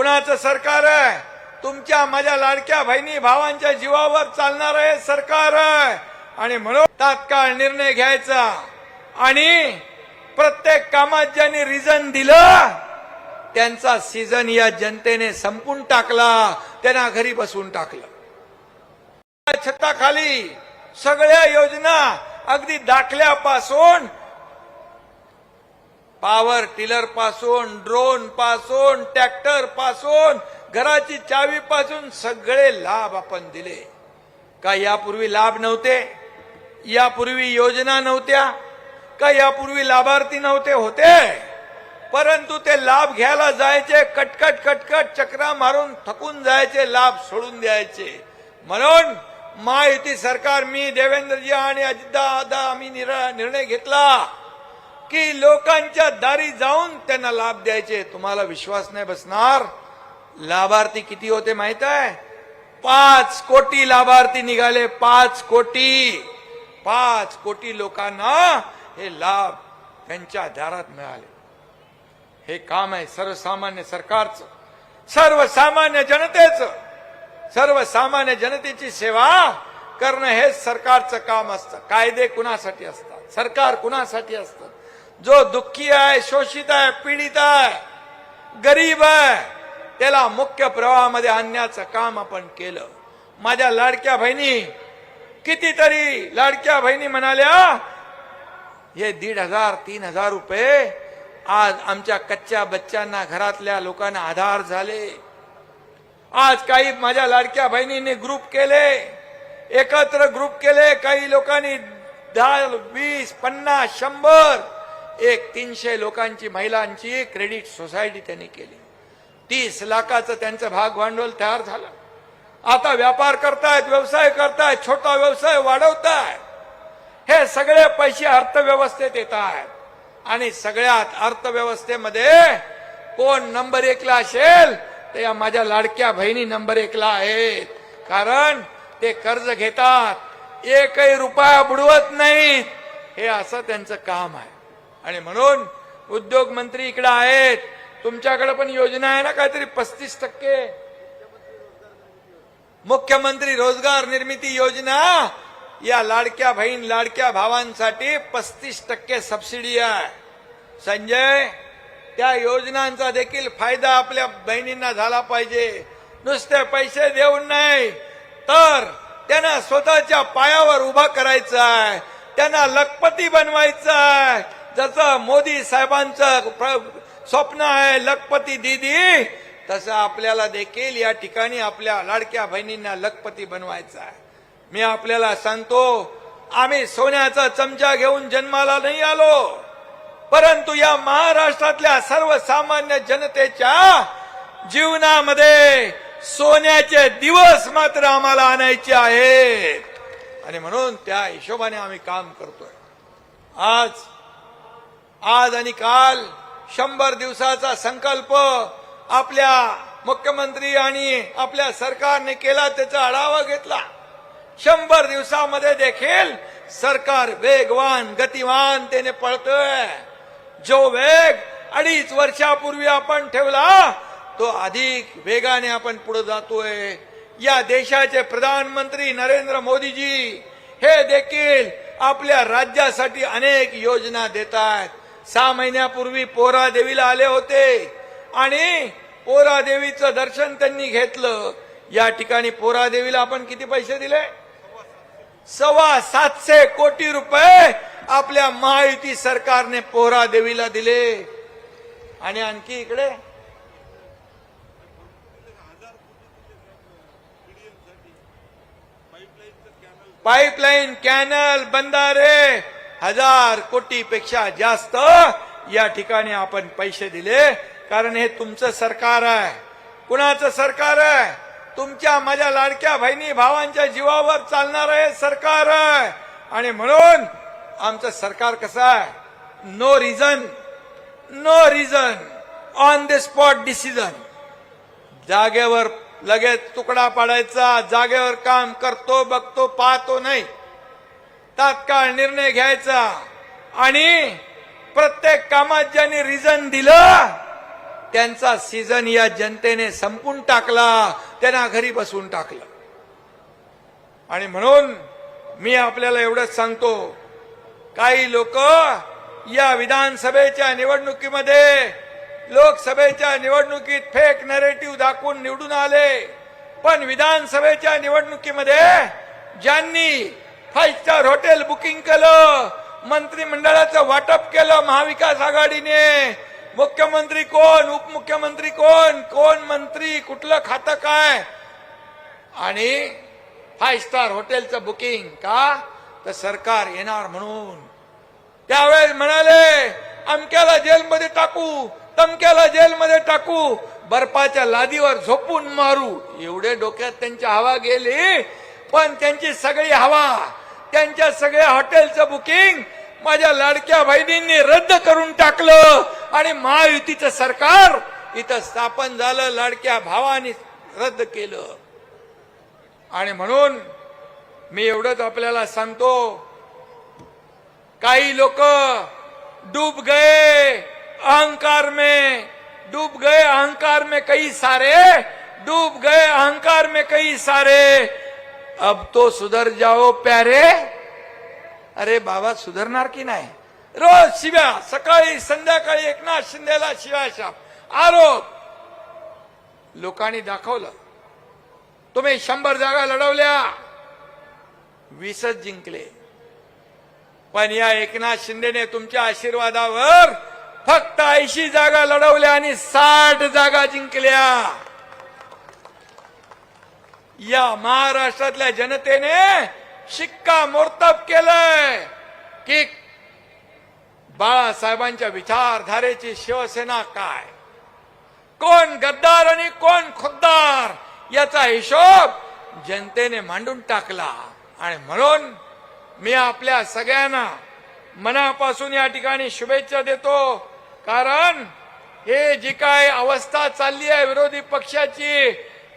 कुणाचं सरकार आहे? तुमच्या माझ्या लाडक्या बहिणी भावांच्या जीवावर चालणार आहे सरकार. आहे आणि म्हणून तात्काळ निर्णय घ्यायचा. आणि प्रत्येक कामात ज्यांनी रिझन दिलं त्यांचा सीझन या जनतेने संपून टाकला. त्यांना घरी बसवून टाकलं. छताखाली सगळ्या योजना अगदी दाखल्यापासून पावर टिलरपासून ड्रोनपासून ट्रॅक्टरपासून घराची चावी पासून सगळे लाभ आपण दिले. का यापूर्वी लाभ नव्हते? यापूर्वी योजना नव्हत्या? का यापूर्वी लाभार्थी नव्हते होते? परंतु ते लाभ घ्यायला जायचे कटकट कटकट चक्रा मारून थकून जायचे लाभ सोडून द्यायचे. म्हणून महायुती सरकार मी देवेंद्रजी आणि अजितदादा आम्ही निर्णय घेतला. की लोकांच्या दारी जाऊन त्यांना लाभ द्यायचे. तुम्हाला विश्वास नाही बसणार? लाभार्थी किती होते माहीत आहे? पाच कोटी लाभार्थी निघाले. पाच कोटी. पाच कोटी लोकांना हे लाभ त्यांच्या दारात मिळाले. हे काम आहे सर्वसामान्य सरकारचं. सर्वसामान्य जनतेचं. सर्वसामान्य जनतेची सेवा करणं हेच सरकारचं काम असतं. कायदे कुणासाठी असतात? सरकार कुणासाठी असतं? जो दुःखी आहे शोषित आहे पीडित आहे गरीब आहे त्याला मुख्य प्रवाहामध्ये आणण्याचं काम आपण केलं. माझ्या लाडक्या बहिणी कितीतरी लाडक्या बहिणी म्हणाल्या हे दीड हजार तीन हजार रुपये आज आमच्या कच्च्या बच्चांना घरातल्या लोकांना आधार झाले. आज काही माझ्या लाडक्या बहिणींनी ग्रुप केले एकत्र ग्रुप केले काही लोकांनी दहा वीस पन्नास शंभर एक तीनशे लोकांची महिलांची क्रेडिट सोसायटी त्यांनी केली. तीस लाखाचं त्यांचं भाग भांडवल तयार झालं. आता व्यापार करतायत व्यवसाय करतायत छोटा व्यवसाय वाढवतायत. हे सगळे पैसे अर्थव्यवस्थेत येत आहेत आणि सगळ्यात अर्थव्यवस्थेमध्ये कोण नंबर एकला असेल तर या माझ्या लाडक्या बहिणी नंबर एकला आहेत. कारण ते कर्ज घेतात. एकही रुपया बुडवत नाहीत. हे असं त्यांचं काम आहे. आणि म्हणून उद्योग मंत्री इकडे आहेत. तुमच्याकडे पण योजना आहे ना काहीतरी पस्तीस टक्के. मुख्यमंत्री रोजगार निर्मिती योजना. या लाडक्या बहीण लाडक्या भावांसाठी पस्तीस टक्के सबसिडी आहे. संजय त्या योजनांचा देखील फायदा आपल्या बहिणींना झाला पाहिजे. नुसते पैसे देऊन नाही तर त्यांना स्वतःच्या पायावर उभा करायचा आहे. त्यांना लखपती बनवायचं आहे. जसं मोदी साहेबांचं प्र- स्वप्न आहे लखपती दीदी तसं आपल्याला देखील या ठिकाणी आपल्या लाडक्या बहिणींना लखपती बनवायचं आहे. मी आपल्याला सांगतो आम्ही सोन्याचा चमचा घेऊन जन्माला नाही आलो परंतु या महाराष्ट्रातल्या सर्वसामान्य जनतेच्या जीवनामध्ये सोन्याचे दिवस मात्र आम्हाला आणायचे आहेत. आणि म्हणून त्या हिशोबाने आम्ही काम करतोय. आज आज आणि काल शंभर दिवसाचा संकल्प आपल्या मुख्यमंत्री आणि आपल्या सरकारने केला त्याचा आढावा घेतला. शंभर दिवसामध्ये देखील सरकार वेगवान गतिमानतेने पळतोय. जो वेग अडीच वर्षापूर्वी आपण ठेवला तो अधिक वेगाने आपण पुढे जातोय. या देशाचे प्रधानमंत्री नरेंद्र मोदीजी हे देखील आपल्या राज्यासाठी अनेक योजना देतात सहा महिन्यापूर्वी पोरा देवीला आले होते. आणि पोरा देवीचं दर्शन त्यांनी घेतलं. या ठिकाणी पोरा देवीला आपण किती पैसे दिले? सव्वा सातशे कोटी रुपये आपल्या महायुती सरकारने पोहरा देवीला दिले. आणि आणखी इकडे? पाईपलाईन कॅनल बंधारे. हजार कोटी पेक्षा जास्त या ठिकाणी आपण पैसे दिले. कारण हे तुमचं सरकार आहे. कुणाचं सरकार आहे? तुमच्या माझ्या लाडक्या बहिणी भावांच्या जीवावर चालणार आहे सरकार आहे. आणि म्हणून आमचं सरकार कसं आहे? No reason no reason on the spot decision जागेवर लगेच तुकडा पाडायचा जागेवर काम करतो बघतो पाहतो नाही. तात्काळ निर्णय घ्यायचा. आणि प्रत्येक कामात ज्यांनी रिझन दिलं त्यांचा सीझन या जनतेने संपून टाकला त्यांना घरी बसवून टाकलं. आणि म्हणून मी आपल्याला एवढंच सांगतो काही लोक या विधानसभेच्या निवडणुकीमध्ये लोकसभेच्या निवडणुकीत फेक नरेटिव्ह दाखवून निवडून आले. पण विधानसभेच्या निवडणुकीमध्ये ज्यांनी फाईव्ह स्टार हॉटेल बुकिंग केलं. मंत्रिमंडळाचं वाटप केलं महाविकास आघाडीने. मुख्यमंत्री कोण? उपमुख्यमंत्री कोण? कोण मंत्री? कुठलं खातं काय? आणि फाईव्ह स्टार हॉटेलचं बुकिंग का? तर सरकार येणार म्हणून. त्यावेळेस म्हणाले अमक्याला जेलमध्ये टाकू तमक्याला जेलमध्ये टाकू बर्फाच्या लादीवर झोपून मारू. एवढे डोक्यात त्यांची हवा गेली पण त्यांची सगळी हवा त्यांच्या सगळ्या हॉटेलचं बुकिंग माझ्या लाडक्या बहिणींनी रद्द करून टाकलं. आणि महायुतीचं सरकार इथं स्थापन झालं लाडक्या भावानी रद्द केलं. आणि म्हणून मी एवढंच आपल्याला सांगतो काही लोक डूब गए अहंकार में डूब गए अहंकार में कई सारे डूब गए अहंकार में कई सारे. अब तो सुधर जाओ प्यारे। अरे बाबा सुधारणार की नाही? रोज शिव्या सकाळी संध्याकाळी एकनाथ शिंदेला शिव्या शाप. आरोप. लोकांनी दाखवलं. तुम्ही शंभर जागा लढवल्या. वीसच जिंकले. पण या एकनाथ शिंदेने तुमच्या आशीर्वादावर फक्त ऐंशी जागा लढवल्या आणि साठ जागा जिंकल्या. या महाराष्ट्रातल्या जनतेने शिक्का मोर्तब केलंय की बाळासाहेबांच्या विचारधारेची शिवसेना काय? कोण गद्दार आणि कोण खुद्दार याचा हिशोब जनतेने मांडून टाकला. आणि म्हणून मी आपल्या सगळ्यांना मनापासून या ठिकाणी शुभेच्छा देतो. कारण हे जी काय अवस्था चालली आहे विरोधी पक्षाची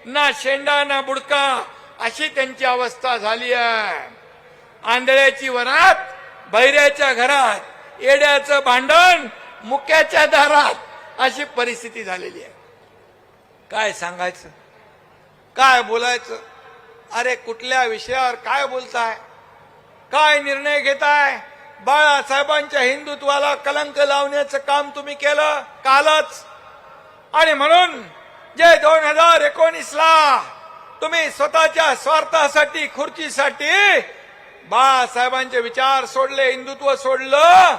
ना शेंडा ना बुडका अशी त्यांची अवस्था झाली आहे. आंधळ्याची वरात बैऱ्याच्या घरात येड्याचं भांडण मुक्याच्या दारात अशी परिस्थिती झालेली आहे. काय सांगायचं? काय बोलायचं? अरे कुठल्या विषयावर काय बोलताय? काय निर्णय घेताय? बाळासाहेबांच्या हिंदुत्वाला कलंक लावण्याचं काम तुम्ही केलं? कालच. आणि म्हणून जे दोन हजार एकोणीसला तुम्ही स्वतःच्या स्वार्थासाठी खुर्चीसाठी बाळासाहेबांचे विचार सोडले हिंदुत्व सोडलं.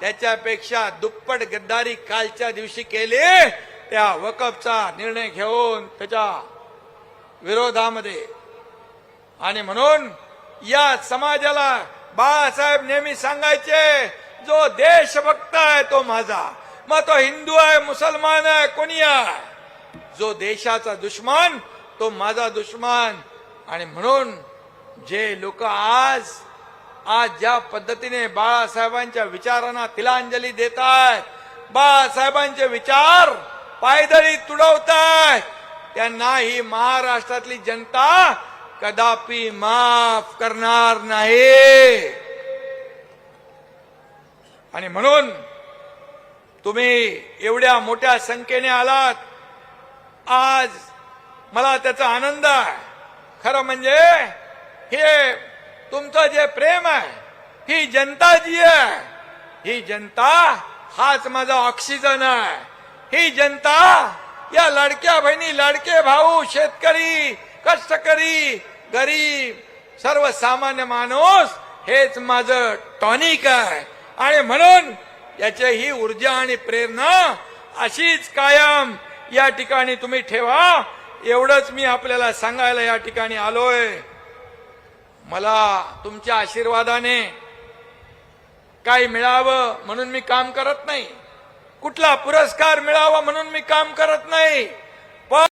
त्याच्यापेक्षा दुप्पट गद्दारी कालच्या दिवशी केली. त्या वकफचा निर्णय घेऊन त्याच्या विरोधामध्ये. आणि म्हणून या समाजाला बाळासाहेब नेहमी सांगायचे जो देशभक्त आहे तो माझा. मग तो हिंदू आहे मुसलमान आहे कोणी आहे? जो देशाचा दुश्मन तो माझा दुश्मन. आणि म्हणून जे लोक आज आज ज्या पद्धतीने बाळासाहेबांच्या विचारांना तिलांजली देत आहेत बाळासाहेबांचे विचार पायदळी तुडवतायत त्यांना ही महाराष्ट्रातली जनता कदापि माफ करणार नाही. आणि म्हणून तुम्ही एवढ्या मोठ्या संख्येने आलात आज मला त्याचा आनंद आहे. खरं म्हणजे हे तुमचं जे प्रेम आहे ही जनता जी आहे ही जनता हाच माझा ऑक्सिजन आहे. ही जनता या लाडक्या बहिणी लाडके भाऊ शेतकरी कष्टकरी गरीब सर्वसामान्य माणूस हेच माझं टॉनिक आहे. आणि म्हणून याची ही ऊर्जा आणि प्रेरणा अशीच कायम या ठिकाणी तुम्ही ठेवा. एवढंच मी आपल्याला सांगायला या ठिकाणी आलोय. मला तुमच्या आशीर्वादाने काही मिळावं म्हणून मी काम करत नाही. कुठला पुरस्कार मिळावा म्हणून मी काम करत नाही.